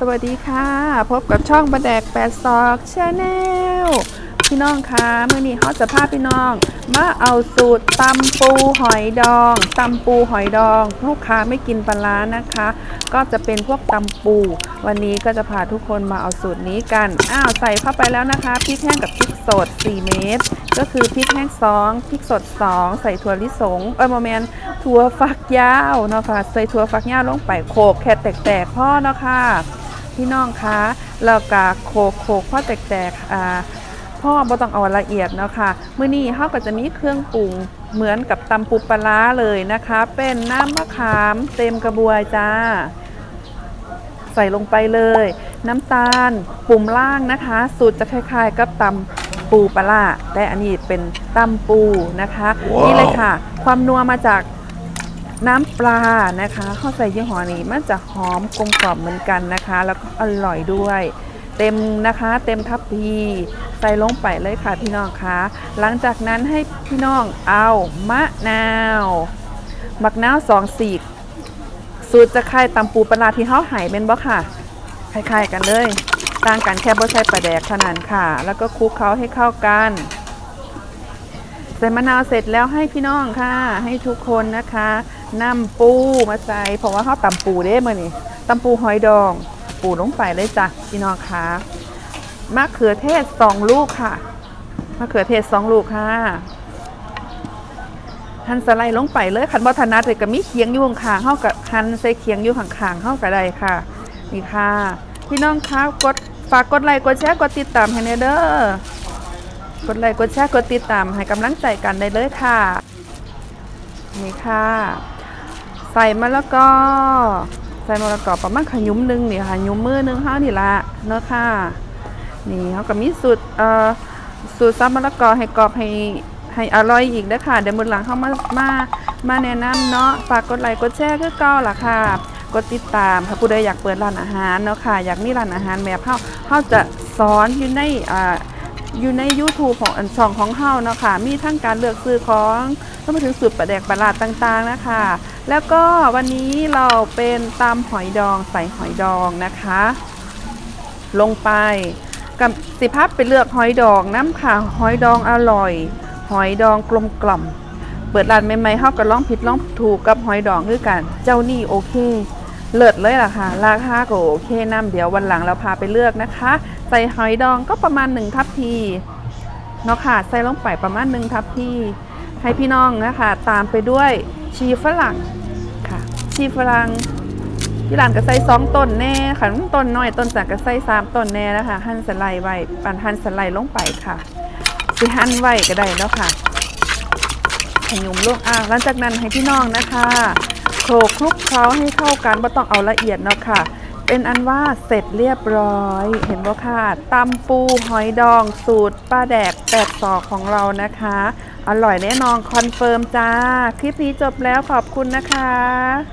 สวัสดีค่ะ พบกับช่องประแดกแปดซอกชาแนลพี่น้องคะเมื่อนี้เขาจะพาพี่น้องมาเอาสูตรตำปูหอยดองตำปูหอยดองลูกค้าไม่กินปลาร้านะคะ ก็จะเป็นพวกตำปู วันนี้ก็จะพาทุกคนมาเอาสูตรนี้กันอ้าวใส่เข้าไปแล้วนะคะพริกแห้งกับพริกสด 4 เม็ดก็คือพริกแห้ง2พริกสด 2 ใส่ถั่วลิสงเออโมเมนถั่วฝักยาวเนาะค่ะใส่ถั่วฝักยาวลงไปโขกแค่แตกๆพ่อเนาะค่ะ พี่น้องคะแล้วก็โขกโขกพ่อแตกๆอ่าพ่อบ่ต้องเอาละเอียดเนาะค่ะมื้อนี้เฮาก็จะมีเครื่องปรุงเหมือนกับตำปูปลาร้าเลยนะคะ เป็นน้ำมะขามเต็มกระบวยจ้า ใส่ลงไปเลย น้ำตาลปุ่มล่างนะคะ สูตรจะคล้ายๆ กับตำปูปลาร้าแต่อันนี้เป็นตำปูนะคะว้าวนี่เลยค่ะ ความนัวมาจาก น้ำปลานะคะเข้าใส่ยี่ห้อนี้มันจะหอมกลมกล่อมเหมือนกันนะคะ แล้วก็อร่อยด้วย เต็มนะคะ เต็มทัพพีใส่ลงไปเลยค่ะพี่น้องคะหลังจากนั้นให้พี่น้องเอามะนาวมักนาวสองสีกสูตรจะคายตำปูปลาที่เฮาหายเป็นบ่ค่ะคล้ายๆกันเลย ต่างกันแค่บ่ใส่ปลาแดกเท่านั้นค่ะ แล้วก็คลุกเคล้าให้เข้ากัน ใส่มะนาวเสร็จแล้วให้พี่น้องค่ะ ให้ทุกคนนะคะนำปูมาใส่เพราะว่าเขาตำปูเด้มื่อนี่ตำปูหอยดอง ปูลงไปเลยจ้ะพี่น้องค่ะมะเขือเทศสองลูกค่ะมะเขือเทศสองลูกค่ะหั่นสไลด์ลงไปเลยขันบอทนัดเลยก็มีเคียงอยู่ข้างๆเข้ากับหั่นใส่เคียงอยู่ข้างๆเข้ากับไดค่ะ นี่ค่ะ พี่น้องคะกดฝากกดไลค์กดแชร์กดติดตามให้แน่เด้อ กดไลค์กดแชร์กดติดตามให้กำลังใจกันได้เลยค่ะ นี่ค่ะ ใส่มะละกอใส่มะละกอประมาณขยุ้มหนึงนี่ค่ะยุ้มมือหนึงเฮานี่ละเนาะค่ะ นี่เขาก็มีสูตรเอ่อสูตรซับมะละกอให้กรอบให้ให้อร่อยอีกนะค่ะเดี๋ยวมือหลังเข้ามามามาแนะนำเนาะฝากกดไลค์กดแชร์คือเก่าล่ะค่ะกดติดตามถ้าผู้ใดอยากเปิดร้านอาหารเนาะค่ะ อยากมีร้านอาหารแบบเฮาเฮาจะสอนอยู่ในอ่า อยู่ใน YouTube ของอันช่องของเฮาเนาะค่ะ มีทั้งการเลือกซื้อของรวมไปถึงสูตรประแดกประหลาดต่างๆนะคะ แล้วก็วันนี้เราเป็นตำหอยดองใส่หอยดองนะคะ ลงไปกับสิพับไปเลือกหอยดองน้ำค่ะหอยดองอร่อย หอยดองกลมกล่อม เปิดร้านใหม่ๆเฮาก็ลองผิดลองถูกกับหอยดองคือกัน เจ้านี่โอเค เลิศเลยล่ะค่ะ ราคาก็โอเคน้ำเดี๋ยววันหลังเราพาไปเลือกนะคะ ใส่หอยดองก็ประมาณ 1 ทัพพีเนาะค่ะใส่ลงไปประมาณ 1 ทัพพีให้พี่น้องนะคะตามไปด้วยชีฝรั่งค่ะ ชีฝรั่งที่ร้านก็ใส่สองต้นแน่ค่ะต้นน้อยต้นจากก็ใส่สามต้นแน่นะคะหั่นสไลด์ไว้ปั่นหั่นสไลด์ลงไปค่ะสิหั่นไว้ก็ได้แล้วค่ะขยุมลูกอ่างหลังจากนั้นให้พี่น้องนะคะ โขลกคลุกเคล้าให้เข้ากันไม่ต้องเอาละเอียดเนาะค่ะ เป็นอันว่าเสร็จเรียบร้อย เห็นบ่ค่ะตำปูหอยดอง สูตรป้าแดกแปดศอกของเรานะคะ อร่อยแน่นอนคอนเฟิร์มจ้า คลิปนี้จบแล้วขอบคุณนะคะ